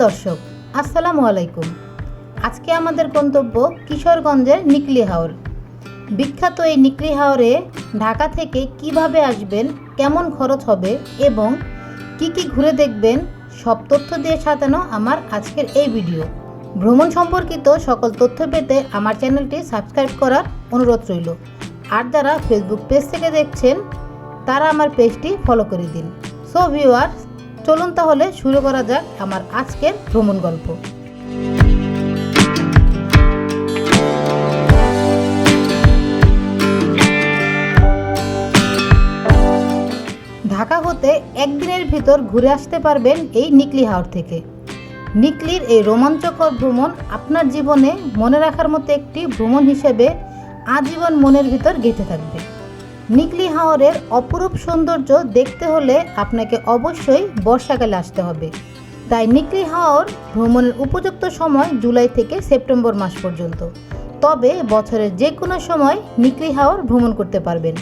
দর্শক, আসসালামু আলাইকুম। আজকে আমাদের গন্তব্য কিশোরগঞ্জের নিকলি হাওর। বিখ্যাত এই নিকলি হাওরে ঢাকা থেকে কীভাবে আসবেন, কেমন খরচ হবে এবং কি কি ঘুরে দেখবেন, সব তথ্য দিয়ে সাজানো আমার আজকের এই ভিডিও। ভ্রমণ সম্পর্কিত সকল তথ্য পেতে আমার চ্যানেলটি সাবস্ক্রাইব করার অনুরোধ রইল। আর যারা ফেসবুক পেজ থেকে দেখছেন, তারা আমার পেজটি ফলো করে দিন। সো ভিউয়ার্স চলুন তাহলে শুরু করা যাক আমার আজকের ভ্রমণ গল্প। ঢাকা হতে একদিনের ভিতর ঘুরে আসতে পারবেন এই নিকলি হাওর থেকে। নিকলির এই রোমাঞ্চকর ভ্রমণ আপনার জীবনে মনে রাখার মতো একটি ভ্রমণ হিসেবে আজীবন মনের ভিতর গেঁথে থাকবে। নিকলি হাওরের অপরূপ সৌন্দর্য দেখতে হলে আপনাকে অবশ্যই বর্ষাকালে আসতে হবে। তাই নিকলি হাওর ভ্রমণের উপযুক্ত সময় জুলাই থেকে সেপ্টেম্বর মাস পর্যন্ত। তবে বছরের যে কোনো সময় নিকলি হাওর ভ্রমণ করতে পারবেন।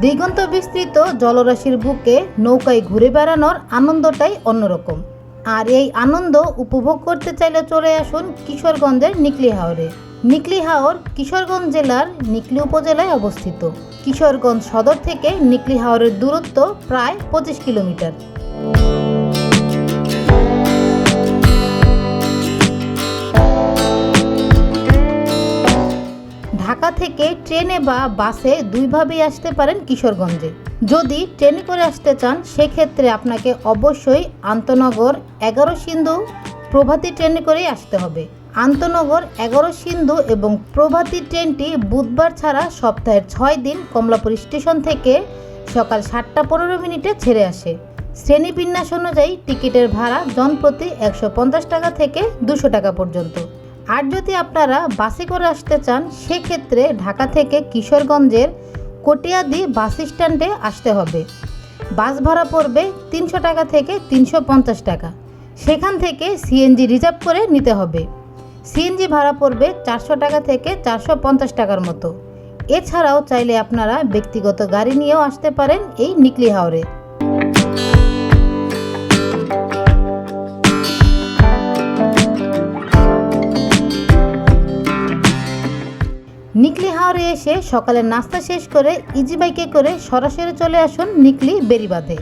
দিগন্ত বিস্তৃত জলরাশির বুকে নৌকায় ঘুরে বেড়ানোর আনন্দটাই অন্যরকম। আর এই আনন্দ উপভোগ করতে চাইলে চলে আসুন কিশোরগঞ্জের নিকলি হাওরে। নিকলি হাওর কিশোরগঞ্জ জেলার নিকলি উপজেলায় অবস্থিত। কিশোরগঞ্জ সদর থেকে নিকলি হাওরের দূরত্ব প্রায় পঁচিশ কিলোমিটার। ট্রেনে বা বাসে দুইভাবেই আসতে পারেন কিশোরগঞ্জে। যদি ট্রেনে করে আসতে চান, সেক্ষেত্রে আপনাকে অবশ্যই আন্তনগর এগারো সিন্ধু প্রভাতী ট্রেনে করেই আসতে হবে। আন্তনগর এগারো সিন্ধু এবং প্রভাতী ট্রেনটি বুধবার ছাড়া সপ্তাহের ছয় দিন কমলাপুর স্টেশন থেকে সকাল সাতটা পনেরো মিনিটে ছেড়ে আসে। শ্রেণীবিন্যাস অনুযায়ী টিকিটের ভাড়া জনপ্রতি একশো পঞ্চাশ টাকা থেকে দুশো টাকা পর্যন্ত। আর যদি আপনারা বাসে করে আসতে চান, সেক্ষেত্রে ঢাকা থেকে কিশোরগঞ্জের কটিয়াদি বাস স্ট্যান্ডে আসতে হবে। বাস ভাড়া পড়বে তিনশো টাকা থেকে তিনশো পঞ্চাশ টাকা। সেখান থেকে সিএনজি রিজার্ভ করে নিতে হবে। সিএনজি ভাড়া পড়বে চারশো টাকা থেকে চারশো পঞ্চাশ টাকার মতো। এছাড়াও চাইলে আপনারা ব্যক্তিগত গাড়ি নিয়েও আসতে পারেন এই নিকলি হাওরে। নিকলি হাওরে এসে সকালে নাস্তা শেষ করে ইজি বাইকে করে সরাসরি চলে আসুন নিকলি বেরিবাঁধে।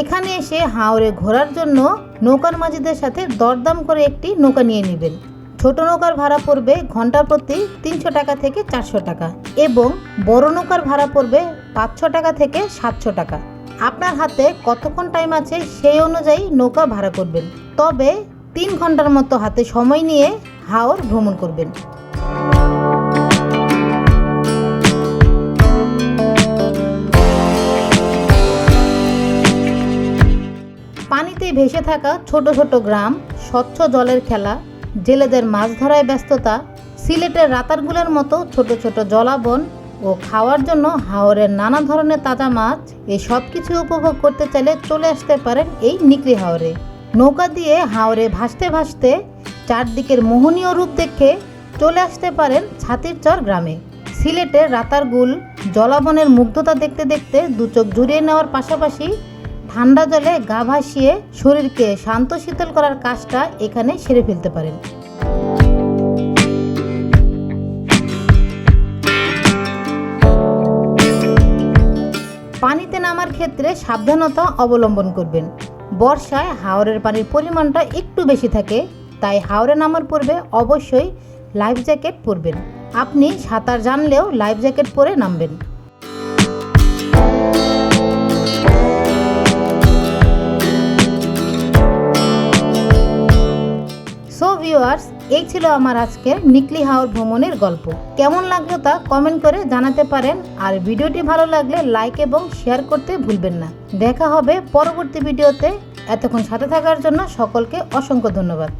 এখানে এসে হাওরে ঘোরার জন্য নৌকার মাঝিদের সাথে দরদাম করে একটি নৌকা নিয়ে নেবেন। ছোট নৌকার ভাড়া পড়বে ঘণ্টা প্রতি তিনশো টাকা থেকে চারশো টাকা এবং বড় নৌকার ভাড়া পড়বে পাঁচশো টাকা থেকে সাতশো টাকা। আপনার হাতে কতক্ষণ টাইম আছে সেই অনুযায়ী নৌকা ভাড়া করবেন। তবে তিন ঘণ্টার মতো হাতে সময় নিয়ে হাওর ভ্রমণ করবেন। ভেসে থাকা ছোট ছোট গ্রাম, স্বচ্ছ জলের খেলা, জেলেদের মাছ ধরায় ব্যস্ততা, সিলেটের রাতারগুলের মতো ছোট ছোট জলাবন ও খাওয়ার জন্য হাওরের নানা ধরনের তাজা মাছ এই সব কিছু উপভোগ করতে চাইলে চলে আসতে পারেন এই নিকলি হাওরে। নৌকা দিয়ে হাওরে ভাসতে ভাসতে চারদিকের মোহনীয় রূপ দেখে চলে আসতে পারেন ছাতিরচর গ্রামে। সিলেটের রাতারগুল জলাবনের মুগ্ধতা দেখতে দেখতে দুচোখ জুড়িয়ে নেওয়ার পাশাপাশি ঠান্ডা জলে গা ভাসিয়ে শরীরকে শান্ত শীতল করার কাজটা এখানে সেরে ফেলতে পারেন। পানিতে নামার ক্ষেত্রে সাবধানতা অবলম্বন করবেন। বর্ষায় হাওরের পানির পরিমাণটা একটু বেশি থাকে, তাই হাওরে নামার পূর্বে অবশ্যই লাইফ জ্যাকেট পরবেন। আপনি সাঁতার জানলেও লাইফ জ্যাকেট পরে নামবেন। এই ছিল আমার আজকের নিকলি হাওর ভ্রমণের গল্প। কেমন লাগল তা কমেন্ট করে জানাতে পারেন। আর ভিডিওটি ভালো লাগলে লাইক এবং শেয়ার করতে ভুলবেন না। দেখা হবে পরবর্তী ভিডিওতে। এতক্ষণ সাথে থাকার জন্য সকলকে অসংখ্য ধন্যবাদ।